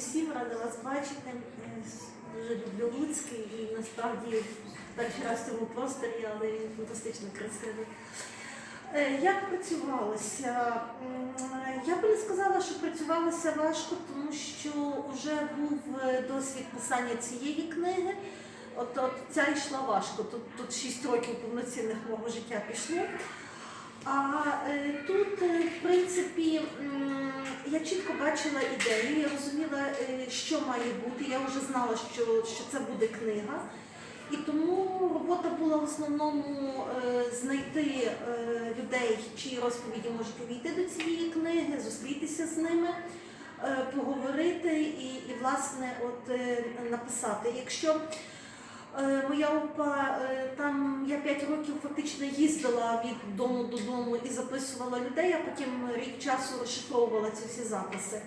Всім рада вас бачити. Е, Дуже люблю Луцький і насправді перший раз в цьому просторі, але він фантастично красивий. Е, Як працювалося? Я би не сказала, що працювалося важко, тому що вже був е, досвід писання цієї книги. От, от ця йшла важко. Тут, тут 6 років повноцінних мого життя пішло. А е, тут, е, в принципі, я чітко бачила ідею, я розуміла, е, що має бути. Я вже знала, що, що це буде книга. І тому робота була в основному знайти людей, чиї розповіді можуть увійти до цієї книги, зустрітися з ними, поговорити і, і власне, от написати. Якщо Моя опа, е, там я 5 років фактично їздила від дому додому і записувала людей, а потім рік часу розшифровувала ці всі записи.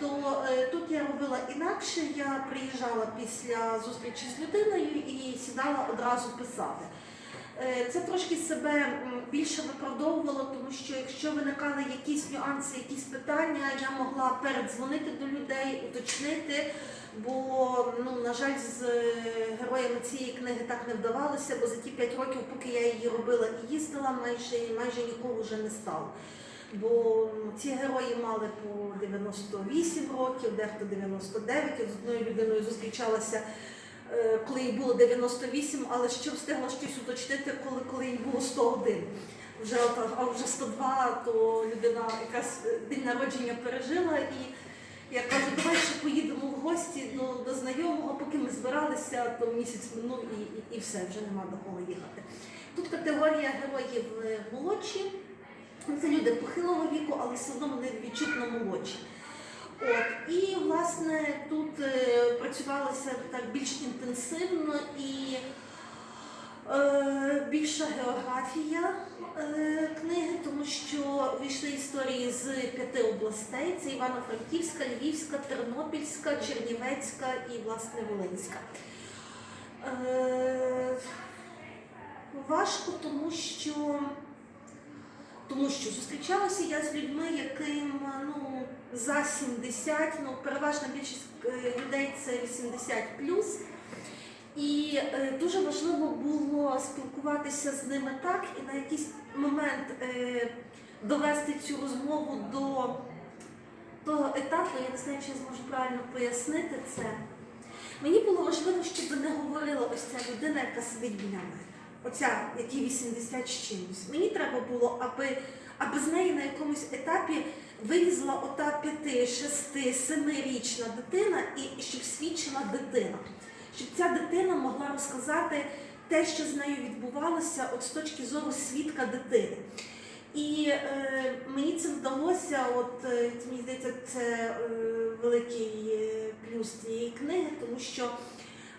То е, тут я робила інакше, я приїжджала після зустрічі з людиною і сідала одразу писати. Е, Це трошки себе більше виправдовувало, тому що якщо виникали якісь нюанси, якісь питання, я могла передзвонити до людей, уточнити. Бо, ну, на жаль, з е, героями цієї книги так не вдавалося, бо за ті 5 років, поки я її робила і їздила, майже, майже нікого вже не стало. Бо ці герої мали по 98 років, дехто 99, От з одною людиною зустрічалася, коли їй було 98, але ще встигла щось уточнити, коли, коли їй було 101. Вже, а вже 102, то людина якась е, день народження пережила і я кажу, давай ще поїдемо в гості до, до знайомого, поки ми збиралися, то місяць минув і, і, і все, вже нема до кого їхати. Тут категорія героїв е, молодші. Це люди похилого віку, але все одно вони відчутно молодші. От. І, власне, тут е, працювалося так більш інтенсивно і е, більша географія е, книги, тому що вийшли історії з п'яти областей: це Івано-Франківська, Львівська, Тернопільська, Чернівецька і власне Волинська. Е, важко, тому що, тому що зустрічалася я з людьми, яким ну, за 70, ну, переважна більшість е, людей це 80 і е, дуже важливо було спілкуватися з ними так і на якийсь момент е, довести цю розмову до того етапу, я не знаю, чи я зможу правильно пояснити це. Мені було важливо, щоб не говорила ось ця людина, яка сидить біля мене. Оця, якій 80 з чимось. Мені треба було, аби, аби з неї на якомусь етапі вилізла ота 5, 6, 7-річна дитина і щоб свідчила дитина щоб ця дитина могла розказати те, що з нею відбувалося, от з точки зору свідка дитини. І е, мені це вдалося, от е, мені здається, це е, великий е, плюс цієї книги, тому що,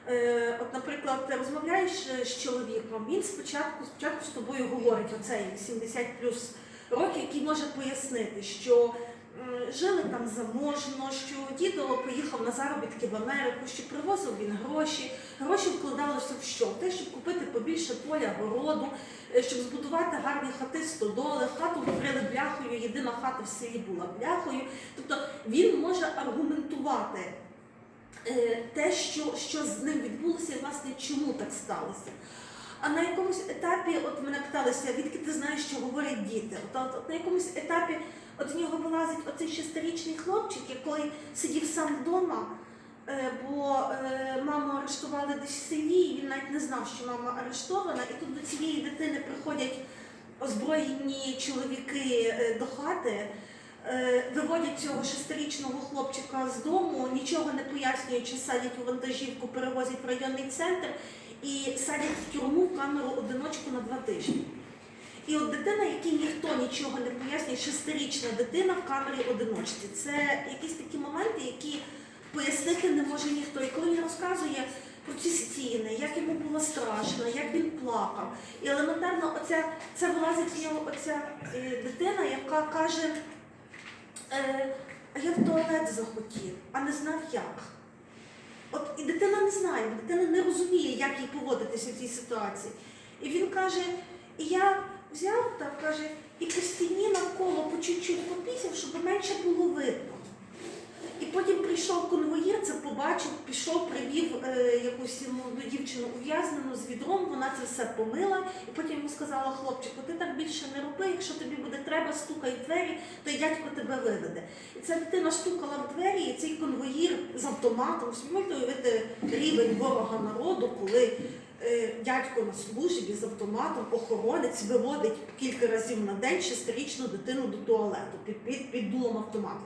е, от, наприклад, ти розмовляєш е, з чоловіком, він спочатку, спочатку з тобою говорить оцей 70 плюс років, який може пояснити, що жили там заможно, що дідо поїхав на заробітки в Америку, що привозив він гроші. Гроші вкладалися в що? В те, щоб купити побільше поля городу, е, щоб збудувати гарні хати стодоли, хату вкрили бляхою, єдина хата в селі була бляхою. Тобто він може аргументувати е, те, що, що з ним відбулося, і власне чому так сталося. А на якомусь етапі, от мене питалися, відки ти знаєш, що говорять діти? От, от, от на якомусь етапі от з нього вилазить оцей шестирічний хлопчик, який сидів сам вдома, е, бо е, маму арештували десь в селі, і він навіть не знав, що мама арештована. І тут до цієї дитини приходять озброєні чоловіки е, до хати. Виводять цього шестирічного хлопчика з дому, нічого не пояснюючи, садять у вантажівку, перевозять в районний центр і садять в тюрму в камеру одиночку на два тижні. І от дитина, якій ніхто нічого не пояснює, шестирічна дитина в камері одиночці. Це якісь такі моменти, які пояснити не може ніхто. І коли він розказує про ці стіни, як йому було страшно, як він плакав. І елементарно оця, це вилазить в нього оця е, дитина, яка каже, е, я в туалет захотів, а не знав як. От і дитина не знає, дитина не розуміє, як їй поводитися в цій ситуації. І він каже, я взяв так, каже, і по стіні навколо по чуть-чуть попісяв, щоб менше було видно. І потім прийшов конвоїр, побачив, пішов, привів е, якусь молоду дівчину ув'язнену з відром, вона це все помила, і потім йому сказала, хлопчику, ти так більше не роби, якщо тобі буде треба, стукай в двері, то дядько тебе виведе. І ця дитина стукала в двері, і цей конвоїр з автоматом, можете уявити рівень ворога народу, коли е, дядько на службі з автоматом, охоронець виводить кілька разів на день шестирічну дитину до туалету під, під, під дулом автомата.